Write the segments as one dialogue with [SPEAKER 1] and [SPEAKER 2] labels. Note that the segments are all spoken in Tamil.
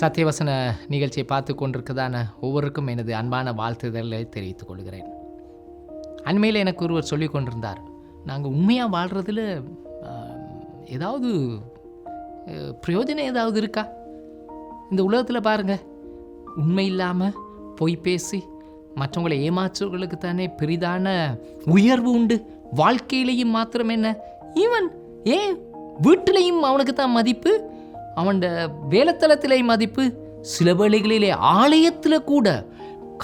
[SPEAKER 1] சத்தியவசன நிகழ்ச்சியை பார்த்து கொண்டிருக்கதான ஒவ்வொருக்கும் எனது அன்பான வாழ்த்துதலை தெரிவித்துக் கொள்கிறேன். அண்மையில் எனக்கு ஒருவர் சொல்லி கொண்டிருந்தார் நாங்கள் உண்மையாக வாழ்கிறதுல ஏதாவது பிரயோஜனம் ஏதாவது இருக்கா? இந்த உலகத்தில் பாருங்கள் உண்மை இல்லாமல் பொய் பேசி மற்றவங்களை ஏமாற்றுவர்களுக்கு தானே பெரிதான உயர்வு உண்டு. வாழ்க்கையிலையும் மாத்திரம் என்ன? ஈவன் ஏன் வீட்டிலையும் அவனுக்கு தான் மதிப்பு? அவன்ட வேலைத்தளத்திலே மதிப்பு சில வேளைகளிலே ஆலயத்தில் கூட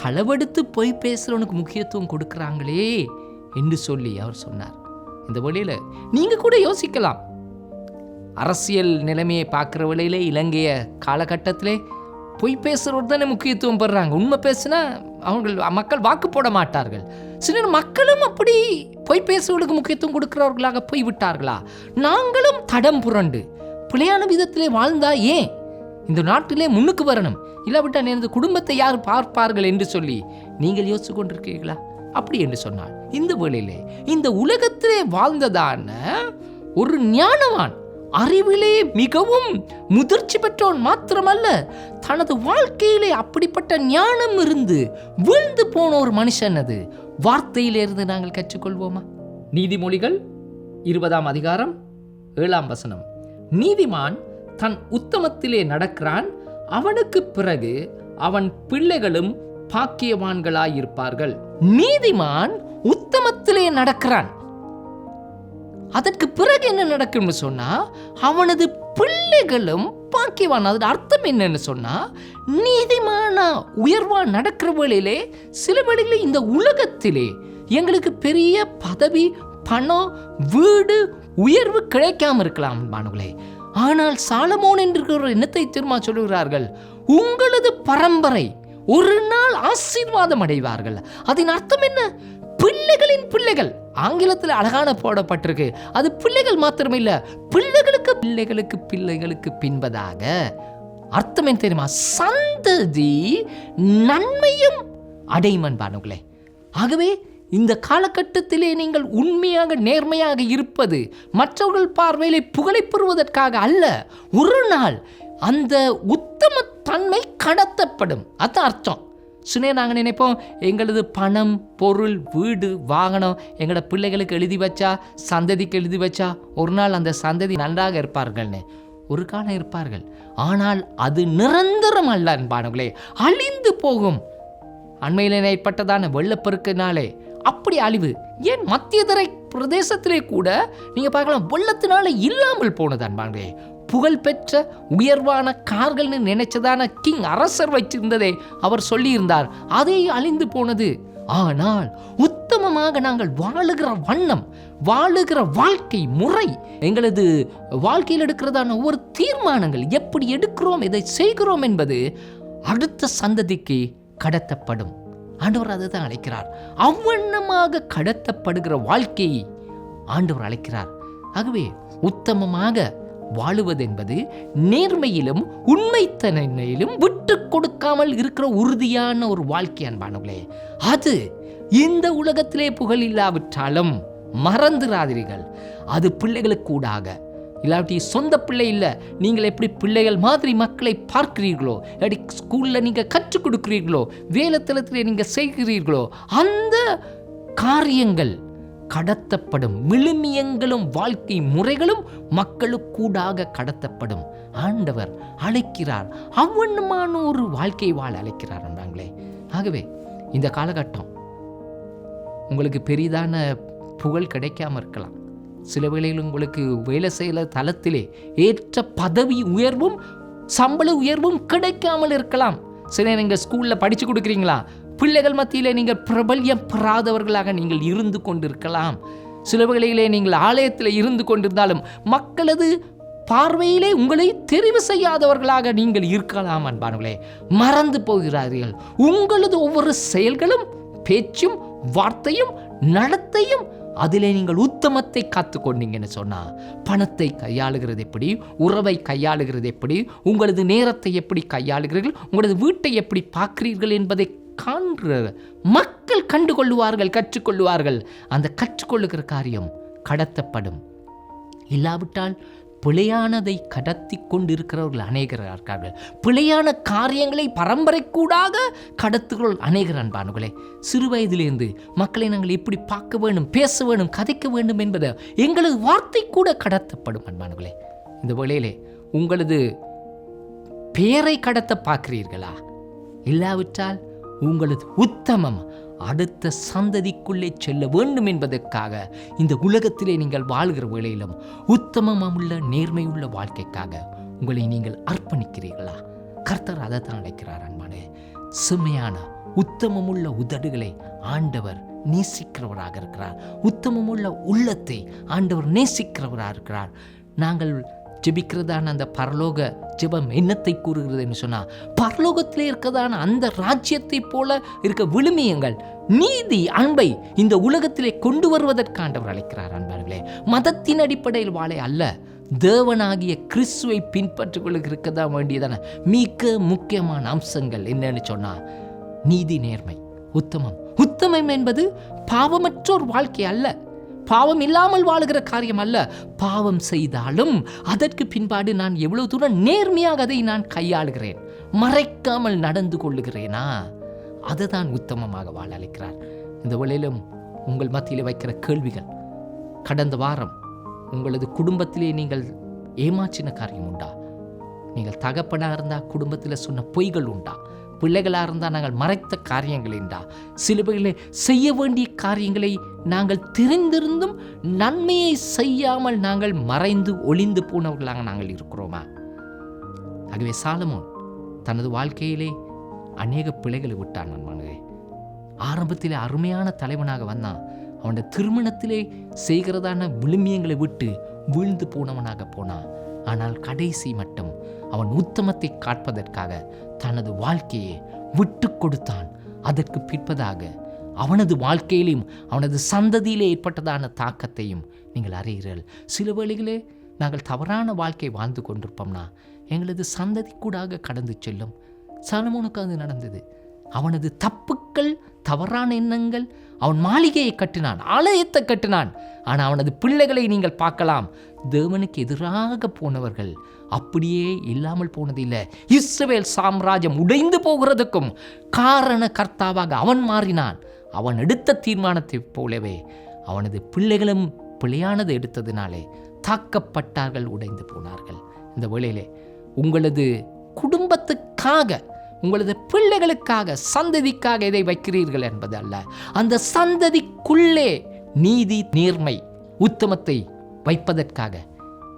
[SPEAKER 1] களவெடுத்து பொய் பேசுகிறவனுக்கு முக்கியத்துவம் கொடுக்குறாங்களே என்று சொல்லி அவர் சொன்னார். இந்த வழியில் நீங்கள் கூட யோசிக்கலாம். அரசியல் நிலைமையை பார்க்குற வழியிலே இலங்கைய காலகட்டத்திலே பொய் பேசுகிறவர் தானே முக்கியத்துவம் பெறுறாங்க. உண்மை பேசுனா அவங்கள் மக்கள் வாக்கு போட மாட்டார்கள். சிலர் மக்களும் அப்படி பொய் பேசுவதற்கு முக்கியத்துவம் கொடுக்கிறவர்களாக போய் விட்டார்களா நாங்களும் தடம் புரண்டு பிழையான விதத்திலே வாழ்ந்தா ஏன்? இந்த நாட்டிலே முன்னுக்கு வரணும். இல்லாவிட்டால் எனது குடும்பத்தை யார் பார்ப்பார்கள் என்று சொல்லி நீங்கள் யோசிச்சு கொண்டிருக்கிறீர்களா அப்படி என்று சொன்னார் இந்த வேளையிலே இந்த உலகத்திலே வாழ்ந்ததான ஒரு ஞானவான் அறிவிலே மிகவும் முதிர்ச்சி பெற்றவன் மாத்திரமல்ல தனது வாழ்க்கையிலே அப்படிப்பட்ட ஞானம் இருந்து வீழ்ந்து போன ஒரு மனுஷன் அது. வார்த்தையிலிருந்து நாங்கள் கற்றுக்கொள்வோமா? நீதிமொழிகள் இருபதாம் அதிகாரம் ஏழாம் வசனம். நீதிமான் தன் உத்தமத்திலே நடக்கிறான். அவனுக்கு பிறகு அவன் பிள்ளைகளும் பாக்கியவான்களாயிருப்பார்கள். நீதிமான் உத்தமத்திலே நடக்கிறான். அதற்கு பிறகு என்ன நடக்கும்னு சொன்னா அவனது பிள்ளைகளும் பாக்கியவான். அதோட அர்த்தம் என்னன்னு சொன்னா நீதிமானா உயர்வா நடக்கிற வேளையிலே சில வேளையிலே இந்த உலகத்திலே எங்களுக்கு பெரிய பதவி பணம் வீடு உயர்வு கிடைக்காம இருக்கலாம் அன்பானவர்களே. ஆனால் சாலமோன் என்கிற ஒரு எண்ணத்தை திருமா சொல்கிறார்கள் உங்களது பரம்பரை ஒரு நாள் ஆசீர்வாதம் அடைவார்கள். அதன் அர்த்தம் என்ன? பிள்ளைகளின் பிள்ளைகள். ஆங்கிலத்தில் அழகான போடப்பட்டிருக்கு. அது பிள்ளைகள் மாத்திரமில்ல பிள்ளைகளுக்கு பிள்ளைகளுக்கு பிள்ளைகளுக்கு பின்பதாக. அர்த்தம் என்ன தெரியுமா? சந்ததி நன்மையும் அடையும் ஆகவே இந்த காலகட்டத்திலே நீங்கள் உண்மையாக நேர்மையாக இருப்பது மற்றவர்கள் பார்வையிலே புகழை பெறுவதற்காக அல்ல. ஒரு நாள் அந்த உத்தம தன்மை கடத்தப்படும். அதான் அர்த்தம். சுனே நாங்கள் நினைப்போம் எங்களது பணம் பொருள் வீடு வாகனம் எங்களோட பிள்ளைகளுக்கு எழுதி வச்சா சந்ததிக்கு எழுதி வச்சா ஒரு நாள் அந்த சந்ததி நன்றாக இருப்பார்கள்னு. ஒரு காலம் இருப்பார்கள். ஆனால் அது நிரந்தரம் அல்ல அன்பானவர்களே. அழிந்து போகும். அண்மையில் ஏற்பட்டதான வெள்ளப்பெருக்கினாலே அப்படி அழிவு. ஏன் மத்திய தரை பிரதேசத்திலே கூட நீங்க பார்க்கலாம் வெள்ளத்தினால இல்லாமல் போனது அன்பாங்களே. புகழ்பெற்ற உயர்வான கார்கள்னு நினைச்சதான கிங் அரசர் வச்சிருந்ததே அவர் சொல்லியிருந்தார். அதே அழிந்து போனது. ஆனால் உத்தமமாக நாங்கள் வாழுகிற வண்ணம் வாழுகிற வாழ்க்கை முறை எங்களது வாழ்க்கையில் எடுக்கிறதான ஒவ்வொரு தீர்மானங்கள் எப்படி எடுக்கிறோம் எதை செய்கிறோம் என்பது அடுத்த சந்ததிக்கு கடத்தப்படும். ஆண்டவர் அதை தான் அழைக்கிறார். அவ்வண்ணமாக கடத்தப்படுகிற வாழ்க்கையை ஆண்டவர் அழைக்கிறார். ஆகவே உத்தமமாக வாழுவது என்பது நேர்மையிலும் உண்மைத்தன்மையிலும் விட்டு கொடுக்காமல் இருக்கிற உறுதியான ஒரு வாழ்க்கை அன்பானவர்களே. அது இந்த உலகத்திலே புகழ் இல்லாவிட்டாலும் மறந்துராதிரிகள் அது பிள்ளைகளுக்கு கூடாக இல்லாட்டி சொந்த பிள்ளை இல்லை. நீங்கள் எப்படி பிள்ளைகள் மாதிரி மக்களை பார்க்கிறீர்களோ இல்லாட்டி ஸ்கூலில் நீங்கள் கற்றுக் கொடுக்கிறீர்களோ வேலைத்தளத்தில் நீங்கள் செய்கிறீர்களோ அந்த காரியங்கள் கடத்தப்படும். விழுமியங்களும் வாழ்க்கை முறைகளும் மக்களுக்கூடாக கடத்தப்படும். ஆண்டவர் அழைக்கிறார். அவ்வண்ணமான ஒரு வாழ்க்கை வாழ அழைக்கிறார் என்றாங்களே ஆகவே இந்த காலகட்டம் உங்களுக்கு பெரிதான புகழ் கிடைக்காம இருக்கலாம். சில வேளையில் உங்களுக்கு வேலை செய்கிற தளத்திலே ஏற்ற பதவி உயர்வும் சம்பள உயர்வும் கிடைக்காமல் இருக்கலாம். சில நீங்கள் ஸ்கூலில் படித்து கொடுக்குறீங்களா? பிள்ளைகள் மத்தியிலே நீங்கள் பிரபல்யம் பெறாதவர்களாக நீங்கள் இருந்து கொண்டிருக்கலாம். சில வேளையிலே நீங்கள் ஆலயத்தில் இருந்து கொண்டிருந்தாலும் மக்களது பார்வையிலே உங்களை தெரிவு செய்யாதவர்களாக நீங்கள் இருக்கலாம் அன்பானவர்களே. மறந்து போகிறார்கள். உங்களது ஒவ்வொரு செயல்களும் பேச்சும் வார்த்தையும் நடத்தையும் அதிலே நீங்கள் உத்தமத்தை காத்து கொண்டீங்கன்னு சொன்னால் பணத்தை கையாளுகிறது எப்படி? உறவை கையாளுகிறது எப்படி? உங்களது நேரத்தை எப்படி கையாளுகிறீர்கள்? உங்களது வீட்டை எப்படி பார்க்கிறீர்கள் என்பதை காண்கிற மக்கள் கண்டுகொள்ளுவார்கள் கற்றுக்கொள்ளுவார்கள். அந்த கற்றுக்கொள்ளுகிற காரியம் கடத்தப்படும். இல்லாவிட்டால் பிழையானதை கடத்தி கொண்டிருக்கிறவர்கள் அநேகர் இருக்கார்கள். பிழையான காரியங்களை பரம்பரைக்கூடாக கடத்துகிறவர்கள் அநேகர் அன்பானுகளே சிறு வயதிலிருந்து மக்களை நாங்கள் எப்படி பார்க்க வேண்டும் பேச வேண்டும் கதைக்க வேண்டும் என்பது எங்களது வார்த்தை கூட கடத்தப்படும் அன்பானுகளே இந்த வேளையிலே உங்களது பேரை கடத்த பார்க்கிறீர்களா? இல்லாவிட்டால் உங்களது உத்தமம் அடுத்த சந்ததிக்குள்ளே செல்ல வேண்டும் என்பதற்காக இந்த உலகத்திலே நீங்கள் வாழ்கிற வேளையிலும் உத்தமமுள்ள நேர்மையுள்ள வாழ்க்கைக்காக உங்களை நீங்கள் அர்ப்பணிக்கிறீர்களா? கர்த்தர் அதை தான் அழைக்கிறார் அன்பானே. செம்மையான உத்தமமுள்ள உதடுகளை ஆண்டவர் நேசிக்கிறவராக இருக்கிறார். உத்தமமுள்ள உள்ளத்தை ஆண்டவர் நேசிக்கிறவராக இருக்கிறார். நாங்கள் ஜெபிக்கிறதான அந்த பரலோக ஜெபம் என்னத்தை கூறுகிறது என்று சொன்னால் பரலோகத்திலே இருக்கிறதான அந்த ராஜ்யத்தை போல இருக்க விழுமியங்கள் நீதி அன்பை இந்த உலகத்திலே கொண்டு வருவதற்காண்டவர் அழைக்கிறார் அன்பார்களே. மதத்தின் அடிப்படையில் வாழை அல்ல தேவனாகிய கிறிஸ்துவை பின்பற்றிக் கொள்கிறதுக்கு வேண்டியதான மிக முக்கியமான அம்சங்கள் என்னன்னு சொன்னால் நீதி நேர்மை உத்தமம். உத்தமம் என்பது பாவமற்ற ஒரு வாழ்க்கை அல்ல பாவம் இல்லாமல் வாழுகிற காரியம் அல்ல. பாவம் செய்தாலும் அதற்கு பின்பாடு நான் எவ்வளவு தூரம் நேர்மையாக அதை நான் கையாளுகிறேன். மறைக்காமல் நடந்து கொள்ளுகிறேனா? அதுதான் உத்தமமாக வாழ அழைக்கிறார். இந்த வேளையிலும் உங்கள் மத்தியில் வைக்கிற கேள்விகள் கடந்த வாரம் உங்களது குடும்பத்திலே நீங்கள் ஏமாற்றின காரியம் உண்டா? நீங்கள் தகப்பனாக இருந்தால் குடும்பத்தில் சொன்ன பொய்கள் உண்டா? பிள்ளைகளாக இருந்தால் நாங்கள் மறைத்த காரியங்கள் சில சிலுவைகளை செய்ய வேண்டிய காரியங்களை நாங்கள் தெரிந்திருந்தும் நன்மையை செய்யாமல் நாங்கள் மறைந்து ஒளிந்து போனவர்களாக நாங்கள் இருக்கிறோமா? ஆகவே சாலமோன் தனது வாழ்க்கையிலே அநேக பிள்ளைகளை விட்டான் நண்பனே ஆரம்பத்திலே அருமையான தலைவனாக வந்தான். அவனுடைய திருமணத்திலே செய்கிறதான விழுமியங்களை விட்டு வீழ்ந்து போனவனாக போனான். ஆனால் கடைசி மட்டும் அவன் உத்தமத்தை காட்பதற்காக தனது வாழ்க்கையை விட்டு கொடுத்தான். அதற்கு பிற்பதாக அவனது வாழ்க்கையிலும் அவனது சந்ததியிலே ஏற்பட்டதான தாக்கத்தையும் நீங்கள் அறிகிறீர்கள். சில வேளைகளே நாங்கள் தவறான வாழ்க்கை வாழ்ந்து கொண்டிருப்போம்னா எங்களது சந்ததி கூடாக கடந்து செல்லும். சலமோனுக்கு அது நடந்தது. அவனது தப்புக்கள் தவறான எண்ணங்கள் அவன் மாளிகையை கட்டினான் ஆலயத்தை கட்டினான். ஆனால் அவனது பிள்ளைகளை நீங்கள் பார்க்கலாம். தேவனுக்கு எதிராக போனவர்கள் அப்படியே இல்லாமல் போனதில்லை. இஸ்ரவேல் சாம்ராஜ்யம் உடைந்து போகிறதுக்கும் காரண கர்த்தாவாக அவன் மாறினான். அவன் எடுத்த தீர்மானத்தைப் போலவே அவனது பிள்ளைகளும் பிழையானது எடுத்ததினாலே தாக்கப்பட்டார்கள் உடைந்து போனார்கள். இந்த வேளையிலே உங்களது குடும்பத்துக்காக உங்களது பிள்ளைகளுக்காக சந்ததிக்காக இதை வைக்கிறீர்கள் என்பது அல்ல அந்த சந்ததிக்குள்ளே நீதி நேர்மை உத்தமத்தை வைப்பதற்காக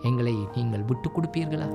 [SPEAKER 1] எங்களை நீங்கள் விட்டு கொடுப்பீர்களா?